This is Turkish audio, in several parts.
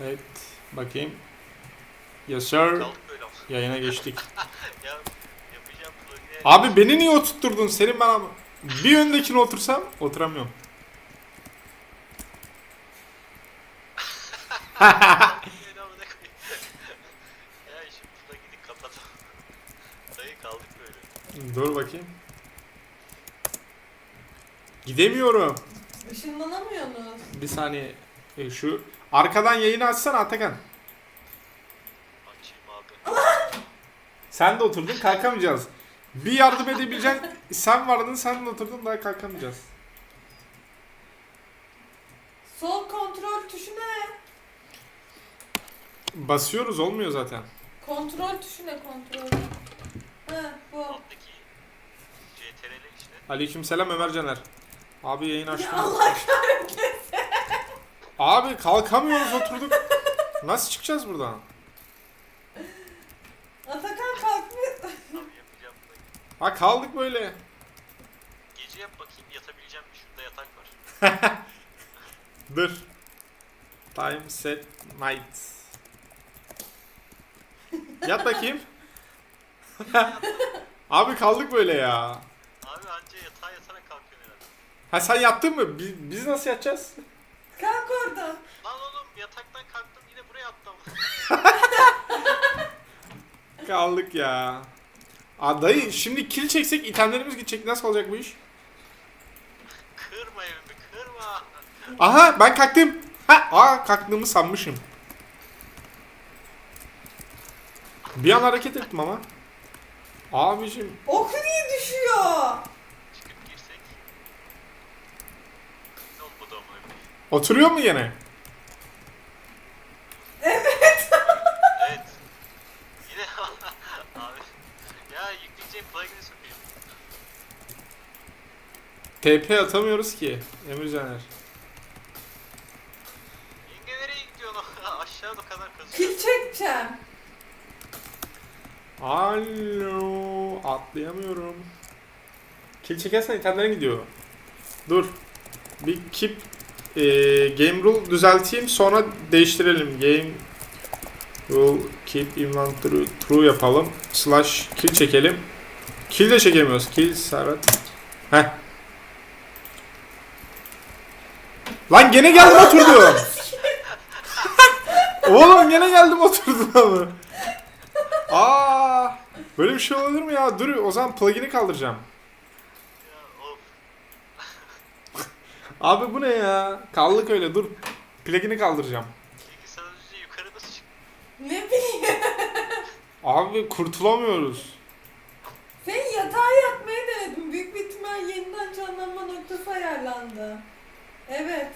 Evet. Bakayım. Yes sir. Yayına geçtik. ya yapacağım plug'e. Abi beni niye oturtturdun? Senin bana bir öndekine otursam oturamıyorum. Dur bakayım. Gidemiyorum. Işınlanamıyorsunuz. Bir saniye. E, şu arkadan yayını açsana Atakan. Sen de oturdun kalkamayacağız. Bir yardım edebileceksin. Sen vardın sen de oturdun daha kalkamayacağız. Sol kontrol tuşu ne? Basıyoruz olmuyor zaten. Kontrol tuşu ne kontrol? He bu. Alttaki CTRL işte. Aleykümselam Ömer Caner. Abi yayın Ya açtım. Allah kahretsin. Abi kalkamıyoruz oturduk. Nasıl çıkacağız buradan? Atakan kalkmıyor. Abi yapacağım. Ha kaldık böyle. Gece yap bakayım yatabileceğim mi? Şurada yatak var. Dur. Time set night. Yat bakayım. Abi kaldık böyle ya. Abi anca yatağa yatarak kalkıyorsun herhalde. Ha sen yattın mı? Biz, biz nasıl yatacağız? Kalk oradan. Lan oğlum yataktan kalktım yine buraya attım. Kaldık ya. Aa dayı şimdi kill çeksek itemlerimiz gidecek. Nasıl olacak bu iş? kırma evimi kırma. Aha ben kalktım. Ha, aa kalktığımı sanmışım. Bir an hareket ettim ama. Abicim Ok niye düşüyor? Çıkıp girsek. Ne oldu bu da amına koyayım? Oturuyor mu yine? Evet. Yine abi. Ya yükleyeceğim plugin'i sokayım. TP atamıyoruz ki Emir Caner. Yenge nereye gidiyorsun? Aşağıda o kadar Kil kazıyor. çekeceğim. Alo atlayamıyorum. Kill çekersen itemlerin gidiyor. Dur. Bir keep e, game rule düzelteyim sonra değiştirelim. Game rule keep inventory true yapalım. Slash kill çekelim. Kill de çekemiyoruz. Kill Serhat. Heh. Lan gene geldim oturdum. Oğlum gene geldim oturdum ama. Aa, böyle bir şey olabilir mi ya? Dur o zaman plugin'i kaldıracağım. Ya of. Abi bu ne ya? Kaldık öyle dur. Plugin'i kaldıracağım. Önce yukarı nasıl? Ne bileyim. Abi kurtulamıyoruz. Sen yatağa yatmayı denedim. Büyük bir ihtimal yeniden canlanma noktası ayarlandı. Evet.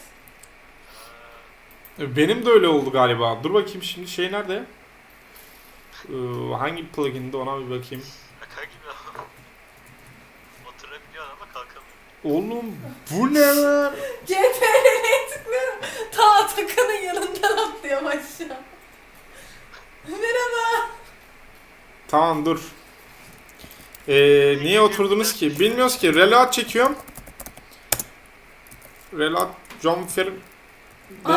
E, Benim de öyle oldu galiba. Dur bakayım şimdi şey nerede? Ee, hangi plugin'de ona bir bakayım. Şaka gibi ama. Oturabiliyorsun ama kalkamıyorsun. Oğlum bu ne lan? CTRL'ye tıklıyorum. Ta Atakan'ın yanından atlıyorum aşağı. Merhaba. Tamam dur. Ee, niye oturdunuz ki? Bilmiyoruz ki. Reload çekiyorum. Reload John dedim.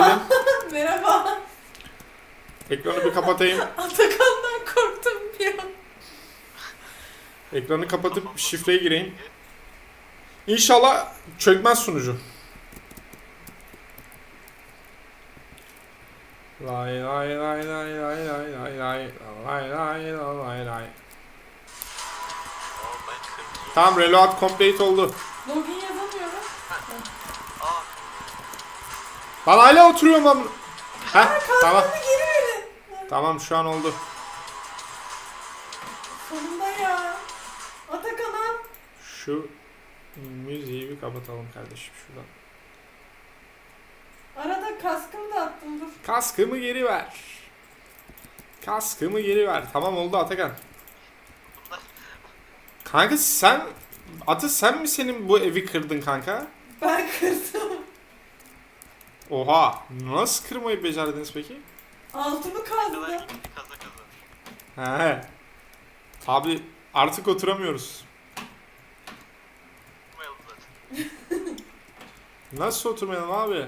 Merhaba. Ekranı bir kapatayım. Atakan'dan korktum bir an. Ekranı kapatıp şifreye gireyim. İnşallah çökmez sunucu. Lay lay lay lay lay lay lay lay lay lay lay lay. Tamam reload complete oldu. Login yazamıyorum. Lan hala oturuyorum ben. Heh tamam. Tamam şu an oldu. Sonunda ya. Atakan'a. Şu müziği bir kapatalım kardeşim şuradan. Arada kaskımı da attım dur. Kaskımı geri ver. Kaskımı geri ver. Tamam oldu Atakan. Kanka sen Atı sen mi senin bu evi kırdın kanka? Ben kırdım. Oha. Nasıl kırmayı becerdiniz peki? Altımı kazdı. kaza. He. Abi artık oturamıyoruz. Tutmayalım zaten. Nasıl oturmayalım abi?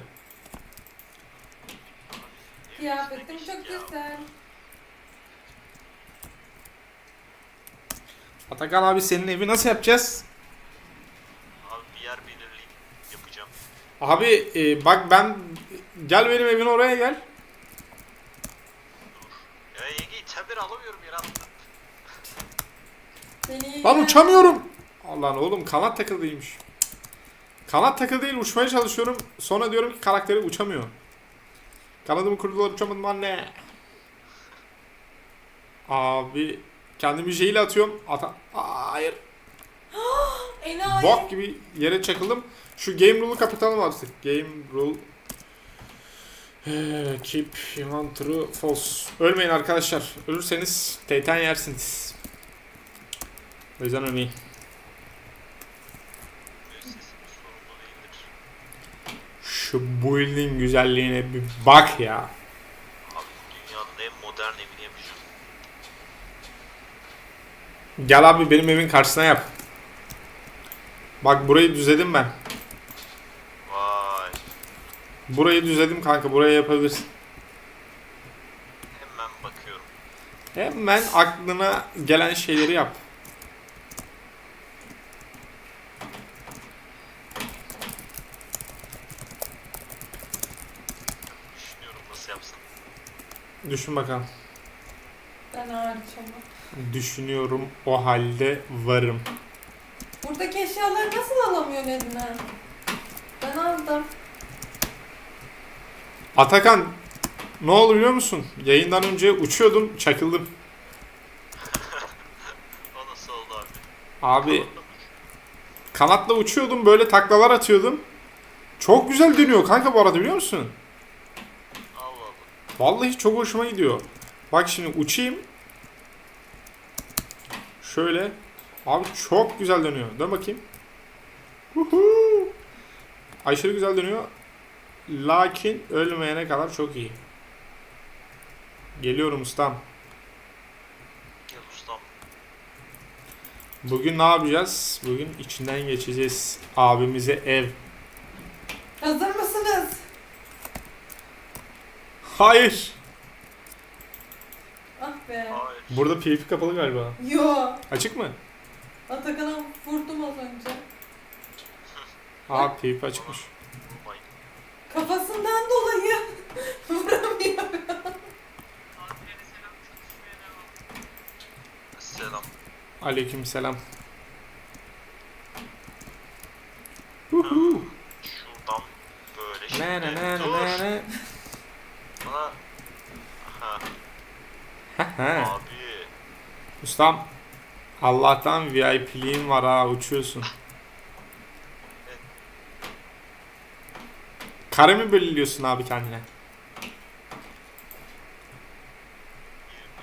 Kıyafetim çok güzel. Atakan abi senin evi nasıl yapacağız? Abi bir yer belirleyip yapacağım. Abi e, bak ben gel benim evin oraya gel. Dur. Ya Ege itemleri alamıyorum attım. Seni Lan uçamıyorum. Allah'ın oğlum kanat takıldıymış. Kanat takılı değil uçmaya çalışıyorum. Sonra diyorum ki karakteri uçamıyor. Kanadımı kurdular uçamadım anne. Abi kendimi jeyle atıyorum. Ata Aa, hayır. Enayi. Bok gibi yere çakıldım. Şu game rule'u kapatalım artık. Game rule Ee, Keep human true false. Ölmeyin arkadaşlar. Ölürseniz teyten yersiniz. O yüzden ölmeyin. Şu building güzelliğine bir bak ya. Abi dünyanın en modern evini yapacağım. Gel abi benim evin karşısına yap. Bak burayı düzledim ben. Vay. Burayı düzledim kanka buraya yapabilirsin. Hemen bakıyorum. Hemen aklına gelen şeyleri yap. Düşünüyorum nasıl yapsam. Düşün bakalım. Ben hariç ama. Düşünüyorum o halde varım. Buradaki eşyaları nasıl alamıyorsun eline? Ben aldım. Atakan ne oldu biliyor musun? Yayından önce uçuyordum çakıldım. O nasıl oldu abi? Abi Kanatla uçuyordum böyle taklalar atıyordum. Çok güzel dönüyor kanka bu arada biliyor musun? Allah Allah. Vallahi çok hoşuma gidiyor. Bak şimdi uçayım. Şöyle. Abi çok güzel dönüyor. Dön bakayım. Huhu. Aşırı güzel dönüyor. Lakin ölmeyene kadar çok iyi. Geliyorum ustam. Gel ustam. Bugün ne yapacağız? Bugün içinden geçeceğiz. Abimize ev. Hayır. Ah be. Hayır. Burada PvP kapalı galiba. Yo. Açık mı? Atakan'a vurdum az önce. Aa PvP açıkmış. Vurmayın. Kafasından dolayı vuramıyor. Selam. Aleyküm selam. Şuradan böyle şimdi. Ne ne ne Dur. ne ne. Bana... Aha. He. Abi. Ustam Allah'tan VIP'liğin var ha uçuyorsun. Kare mi belirliyorsun abi kendine? 20,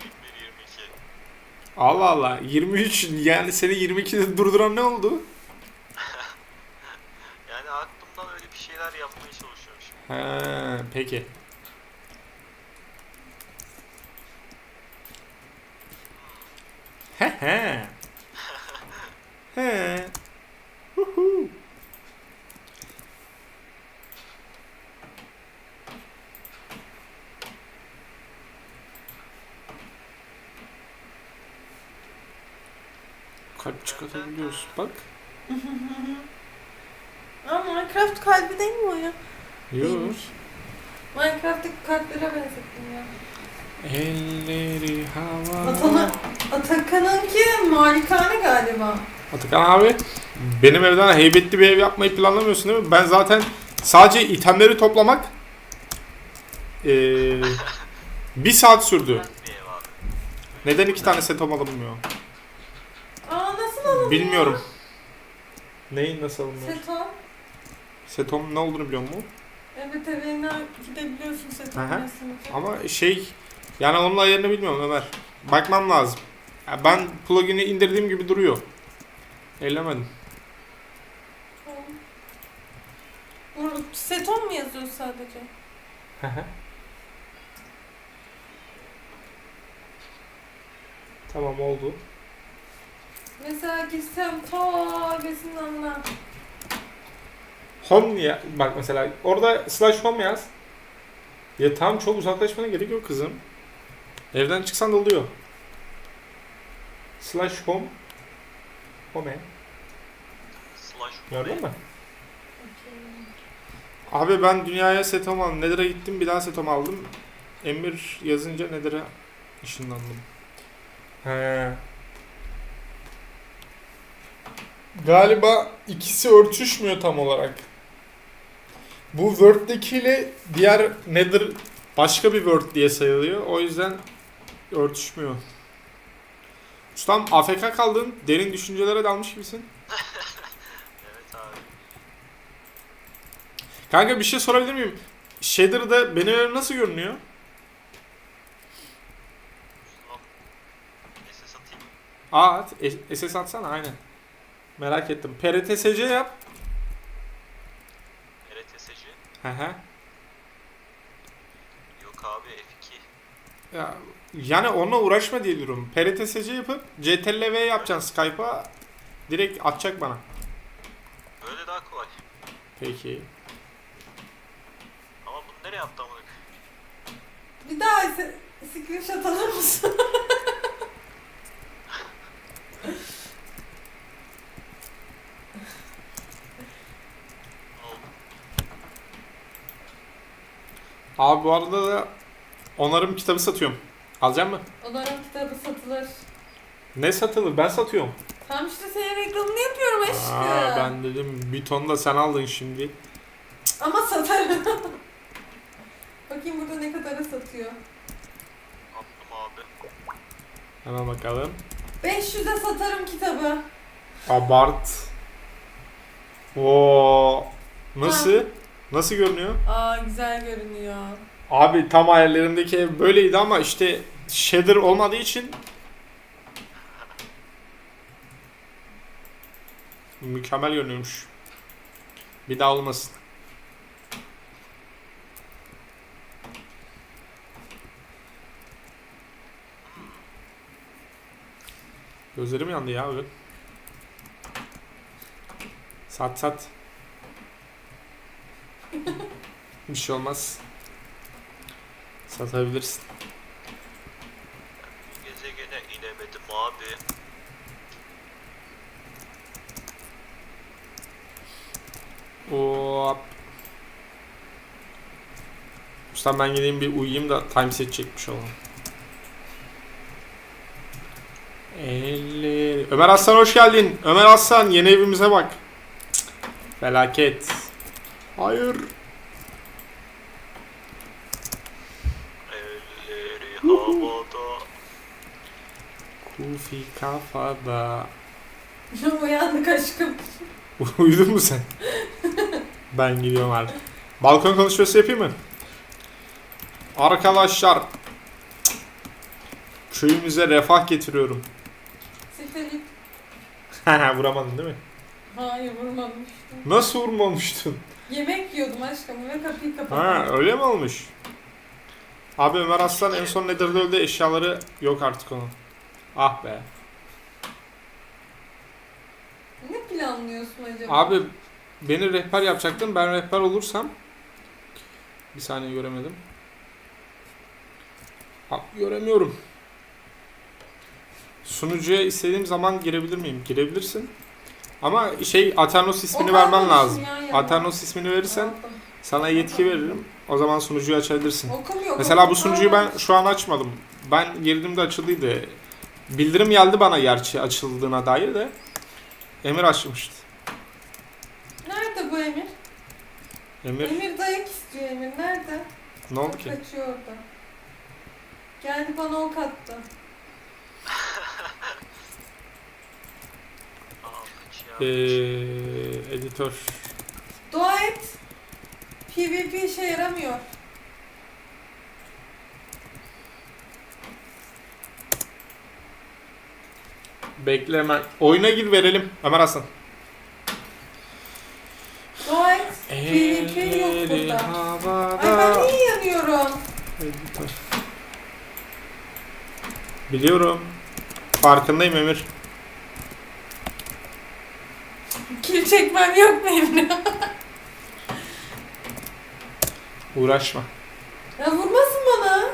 21, 22. Allah Allah 23 yani seni 22'de durduran ne oldu? Yani aklımdan öyle bir şeyler yapmaya çalışıyorum şimdi. He peki. He he. He. Huhu. Kalp çıkartabiliyoruz bak. Ama Minecraft kalbi değil mi o ya? Yok. Minecraft'taki kalplere benzettim ya. Elleri havada. Atanı, Atakan'ınki malikane galiba. Atakan abi benim evden heybetli bir ev yapmayı planlamıyorsun değil mi? Ben zaten sadece itemleri toplamak eee bir saat sürdü. Neden iki tane set alınmıyor? Bilmiyorum. Neyin nasıl alınıyor? Seton. Setom ne olduğunu biliyor musun? Evet evine gidebiliyorsun seton Aha. Ama şey yani onun ayarını bilmiyorum Ömer. Bakmam lazım. Ya ben plugin'i indirdiğim gibi duruyor. Ellemedim. Burada seton mu yazıyor sadece? tamam oldu. Mesela gitsem ta gesinden Home ya bak mesela orada slash home yaz. Ya tam çok uzaklaşmana gerek yok kızım. Evden çıksan da oluyor. Slash home. Home. Slash Gördün mü? Abi ben dünyaya setom aldım. Nether'a gittim bir daha setom aldım. Emir yazınca Nether'a ışınlandım. He. Galiba ikisi örtüşmüyor tam olarak. Bu Word'dekiyle diğer Nether başka bir Word diye sayılıyor. O yüzden örtüşmüyor. Ustam AFK kaldın. Derin düşüncelere dalmış gibisin. Evet abi. Kanka bir şey sorabilir miyim? Shader'da benim nasıl görünüyor? Aa SS atsana aynen. Merak ettim. PRTSC yap. RTSC. Hı hı. Yok abi F2. Ya, yani onunla uğraşma diye diyorum. PRTSC yapıp CTRL-V yapacaksın Skype'a. Direkt atacak bana. Böyle daha kolay. Peki. Ama bunu nereye koyayım? Bir daha se- screenshot alır mısın? Oldu. Abi bu arada da onarım kitabı satıyorum. Alacak mı? Onların kitabı satılır. Ne satılır? Ben satıyorum. Tam işte senin reklamını yapıyorum aşkım. Aa, ben dedim bir ton da sen aldın şimdi. Ama satarım. Bakayım burada ne kadara satıyor. Attım abi. Hemen bakalım. 500'e satarım kitabı. Abart. Oo. Nasıl? Nasıl görünüyor? Aa güzel görünüyor. Abi tam hayallerimdeki ev böyleydi ama işte shader olmadığı için mükemmel görünüyormuş. Bir daha olmasın. Gözlerim yandı ya öyle. Sat sat. Bir şey olmaz. Satabilirsin. Gezegene inemedim abi. Hop. Ustam ben gideyim bir uyuyayım da time set çekmiş olalım. Elleri. Ömer Aslan hoş geldin. Ömer Aslan yeni evimize bak. Cık, Felaket. Hayır. Elleri havada. Kufi kafada. Uyandık aşkım. Uyudun mu sen? ben gidiyorum artık. Balkon konuşması yapayım mı? Arkadaşlar. Köyümüze refah getiriyorum. Siktir. Vuramadın değil mi? Hayır vurmamıştım. Nasıl vurmamıştın? Yemek yiyordum aşkım ve kapıyı kapattım. Ha öyle mi olmuş? Abi Ömer Aslan en son Nether'da öldü eşyaları yok artık onun. Ah be. Ne planlıyorsun acaba? Abi beni rehber yapacaktın. Ben rehber olursam bir saniye göremedim. Ha, göremiyorum. Sunucuya istediğim zaman girebilir miyim? Girebilirsin. Ama şey Aternos ismini vermen lazım. ya. Aternos ismini verirsen sana yetki veririm. O zaman sunucuyu açabilirsin. Mesela bu sunucuyu ben şu an açmadım. Ben girdiğimde açıldıydı. Bildirim geldi bana gerçi açıldığına dair de. Emir açmıştı. Nerede bu Emir? Emir Emir dayak istiyor Emir. Nerede? ne oldu ki? Kaçıyor orada. Geldi bana ok attı. Ee, editör. Dua et. PvP işe yaramıyor. Bekle hemen. Oyuna gir verelim. Ömer Hasan. Dua et. PvP yok Elleri burada. Ay havada. ben niye yanıyorum? Biliyorum. Farkındayım Emir. Kil çekmem yok mu Emre? Uğraşma. Ya vurmasın bana.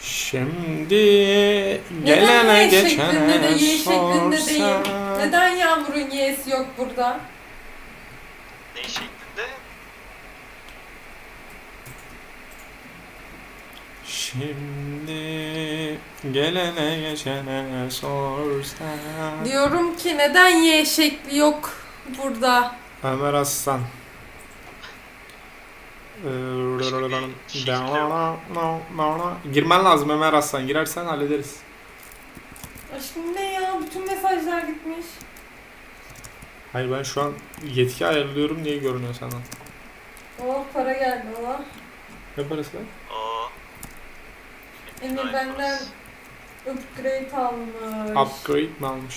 Şimdi Neden gelene Y şeklinde de Y şeklinde değil? Neden Yağmur'un Y'si yok burada? Ne şeklinde? Şimdi gelene geçene sorsan. Diyorum ki neden Y şekli yok burada? Ömer Aslan. Girmen lazım Ömer Aslan. Girersen hallederiz. Aşkım ne ya? Bütün mesajlar gitmiş. Hayır ben şu an yetki ayarlıyorum diye görünüyor sana. Oh para geldi oh. Ne parası lan? Aa. Emir benden upgrade almış. Upgrade mi almış?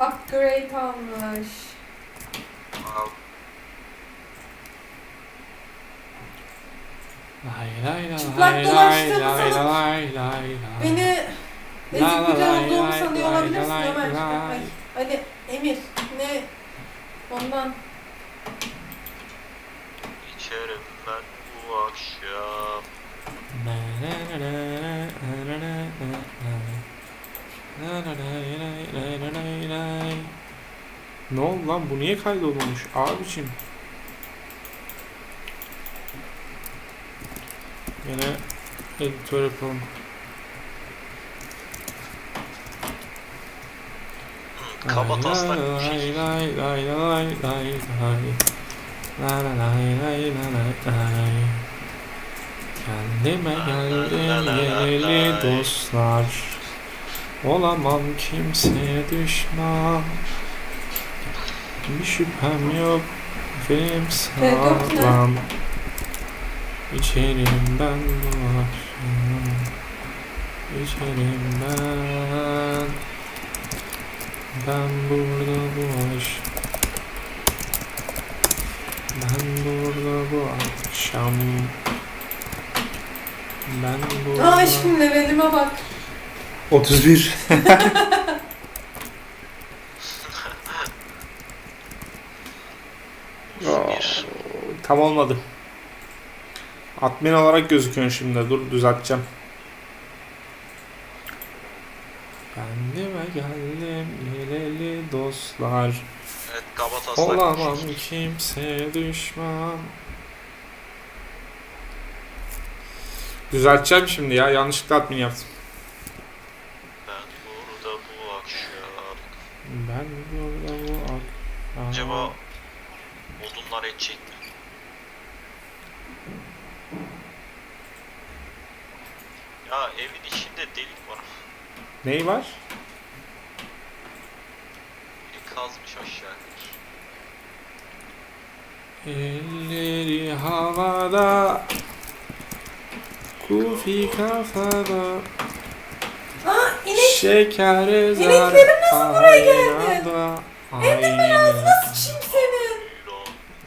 Upgrade almış. Al. Lay lay lay lay lay lay lay lay. Beni ezik bir olduğumu lay sanıyor lay olabilirsin lay Ömer. lay. Ay, Ali, Emir ne? Ondan. İçerim ben bu akşam. Ne oldu lan bu niye kaydolmamış abicim? Yine editör yapalım. Kaba taslak bir şey. lay lay lay lay lay. La la lay lay la lay lay. Kendime geldim yerli dostlar. Olamam kimseye düşman. Bir şüphem yok. Film sağlam. İçerim ben bu akşam. İçerim ben. Burada bu aşk. Ben burada bu akşam. Ben burada... Aa aşkım levelime bak. 31. Bir. Tam olmadı. Admin olarak gözüküyorsun şimdi. Dur düzelteceğim. Kendime geldim yeleli dostlar. Evet kaba taslak Olamam kimseye düşman. Düzelteceğim şimdi ya. Yanlışlıkla admin yaptım. Ben burada bu akşam. Ben burada bu ak- Acaba odunlar edecek mi? Ya evin içinde delik var. Ney var? Kazmış aşağı. Elleri havada Kufi kafada Aa inek. Şeker ezer İneklerim nasıl buraya geldi? Evde ben ağzına sıçayım senin.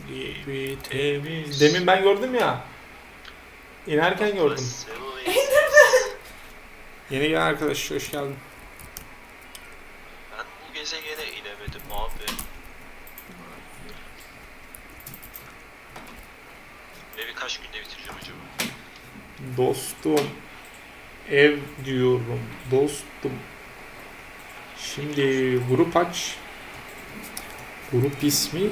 Gibi temiz Demin ben gördüm ya İnerken gördüm Yeni gelen arkadaş hoş geldin gezegene inemedim abi. Ve birkaç günde bitireceğim acaba. Dostum Ev diyorum dostum Şimdi grup aç Grup ismi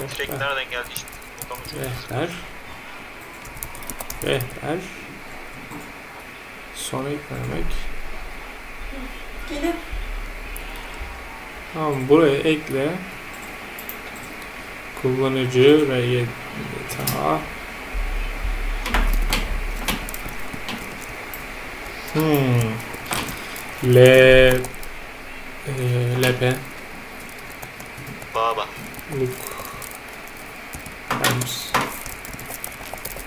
Evet, kürek evet. nereden geldi işte. Rehber. Rehber. Sonra eklemek. Gelin. Tamam buraya ekle. Kullanıcı ve yeta. Hmm. Le e, lepe Baba. look pams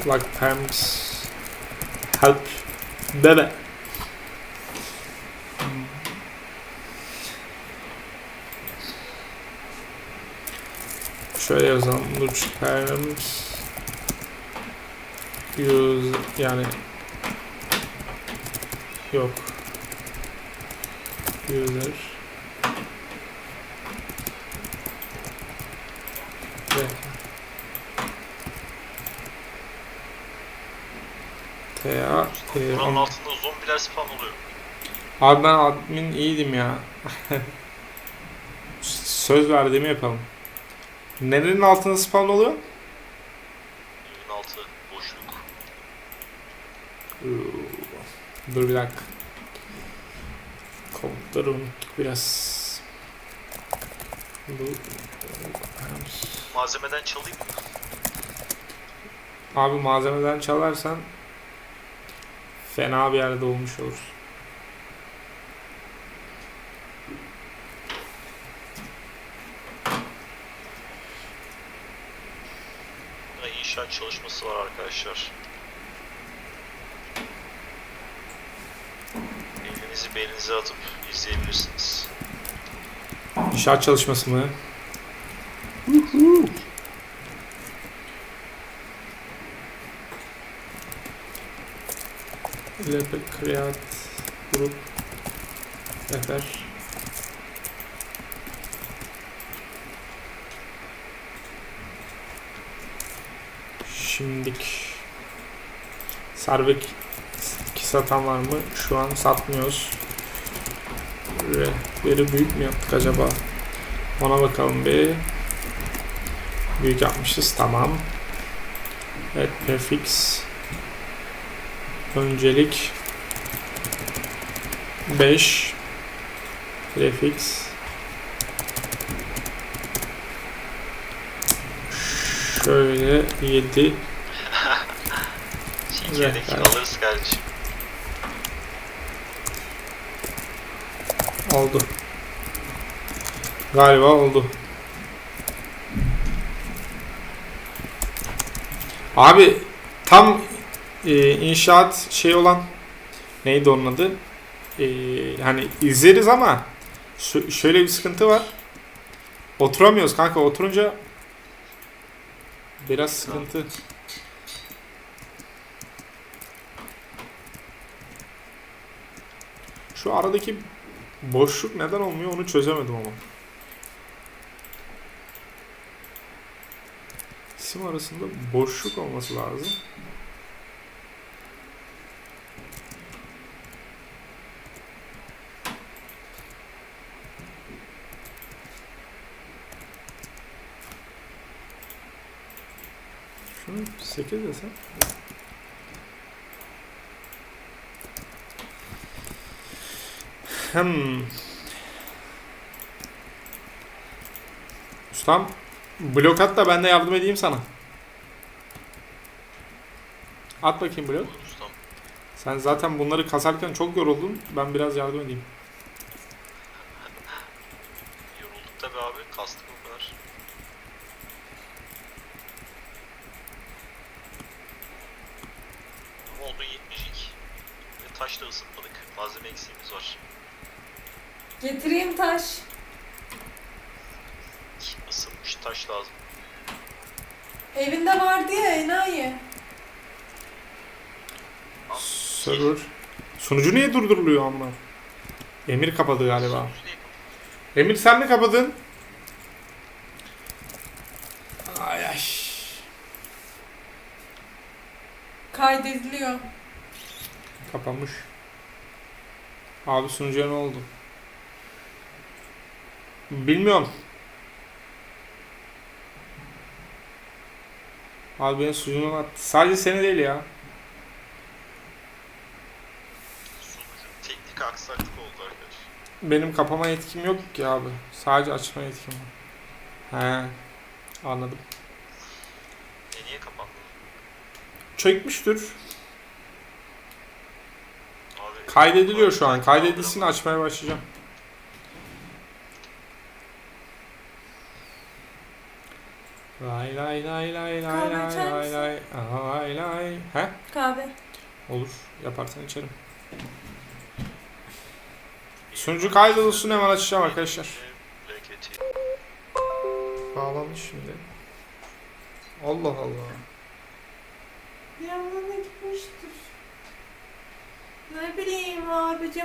like pams help bebe şöyle yazalım. Which terms use yani yok user ve TA e, Buranın altında zombiler spawn oluyor. Abi ben admin iyiydim ya. Söz verdiğimi yapalım. Nerenin altında spawn oluyor? Evin altı boşluk. Dur bir dakika. Komutları unuttuk biraz. Bu Malzemeden çalayım mı? Abi malzemeden çalarsan fena bir yerde olmuş olur. Burada inşaat var arkadaşlar. Elinizi belinize atıp izleyebilirsiniz. İnşaat çalışması mı? Level create group refer Şimdik Servek satan var mı? Şu an satmıyoruz. Rehberi büyük mü yaptık acaba? Ona bakalım bir. Büyük yapmışız. Tamam. Evet prefix. Öncelik 5 prefix şöyle 7 Çiğdeki Evet. alırız kardeşim. oldu. Galiba oldu. Abi tam e, inşaat şey olan neydi onun adı? E, hani izleriz ama şöyle bir sıkıntı var. Oturamıyoruz kanka. Oturunca biraz sıkıntı. Şu aradaki boşluk neden olmuyor onu çözemedim ama. İsim arasında boşluk olması lazım. 8 desem. Hmm. Ustam blok at da ben de yardım edeyim sana. At bakayım blok. Sen zaten bunları kasarken çok yoruldun. Ben biraz yardım edeyim. Yorulduk tabi abi. Kastık o kadar. Ama odun yetmeyecek. Ve taş da ısıtmadık. Malzeme eksiğimiz var. Getireyim taş. Isınmış taş lazım. Evinde vardı ya enayi. Server. Sunucu niye durduruluyor ama? Emir kapadı galiba. Emir sen mi kapadın? Ay ay. Kaydediliyor. Kapanmış. Abi sunucuya ne oldu? Bilmiyorum. Abi benim sunucuma attı. Sadece seni değil ya. Teknik aksaklık oldu arkadaş. Benim kapama yetkim yok ki abi. Sadece açma yetkim var. He. Anladım. E niye kapandı? Çökmüştür. Kaydediliyor şu an. Kaydedilsin açmaya başlayacağım. Lay lay lay lay lay Kahve lay içer lay misin? lay lay lay. He? Kahve. Olur. Yaparsan içerim. Sunucu kaydolsun hemen açacağım arkadaşlar. Bağlanmış şimdi. Allah Allah. Yanına gitmiştir. Ne bileyim abicim